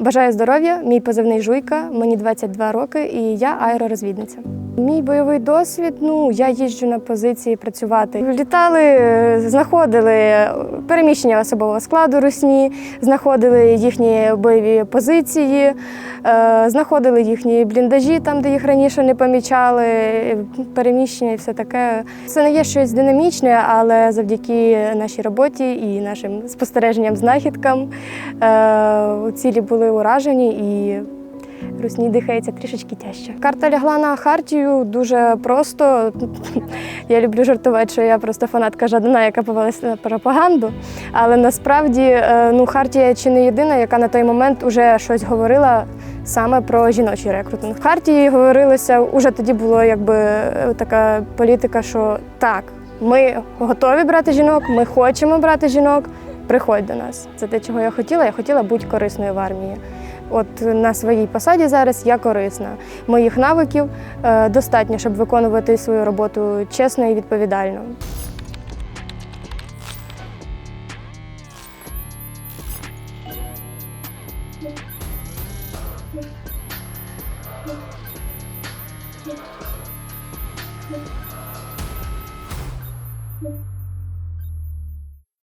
Бажаю здоров'я, мій позивний жуйка, мені 22 роки і я аеророзвідниця. Мій бойовий досвід. Ну я їжджу на позиції працювати. Літали, е, знаходили переміщення особового складу русні, знаходили їхні бойові позиції, е, знаходили їхні бліндажі, там де їх раніше не помічали, переміщення і все таке. Це не є щось динамічне, але завдяки нашій роботі і нашим спостереженням, знахідкам е, цілі були уражені і русні дихається трішечки тяжче. Карта лягла на хартію дуже просто. Я люблю жартувати, що я просто фанатка Жадана, яка повелася на пропаганду. Але насправді е, ну, Хартія чи не єдина, яка на той момент вже щось говорила саме про жіночий рекрутинг. В Хартії говорилося, уже тоді було якби е, така політика, що так, ми готові брати жінок, ми хочемо брати жінок. Приходь до нас. Це те, чого я хотіла. Я хотіла бути корисною в армії от на своїй посаді зараз я корисна. Моїх навиків е, достатньо, щоб виконувати свою роботу чесно і відповідально.